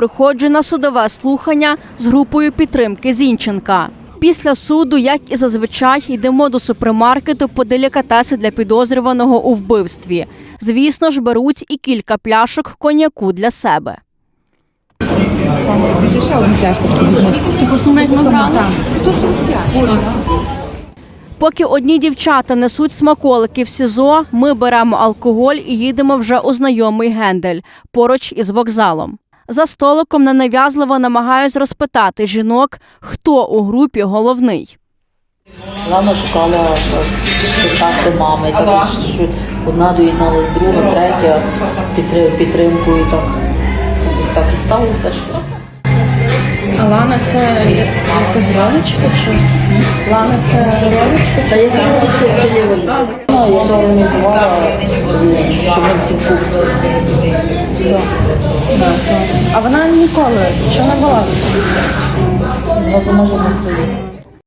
приходжу на судове слухання з групою підтримки Зінченка. Після суду, як і зазвичай, йдемо до супермаркету по делікатеси для підозрюваного у вбивстві. Звісно ж, беруть і кілька пляшок коньяку для себе. Поки одні дівчата несуть смаколики в СІЗО, ми беремо алкоголь і їдемо вже у знайомий гендель поруч із вокзалом. За столиком ненав'язливо намагаюсь розпитати жінок, хто у групі головний. Лана шукала е, контакти мами, так що одна доєдналась друга, третя підтримку і так. Ось так і сталося. Що... Лана це якась родичка чи? Лана це родичка? Та я думала, що це є. Ну, я організувала, е, що ми всі купці. А вона ніколи що не була? За межами своїх.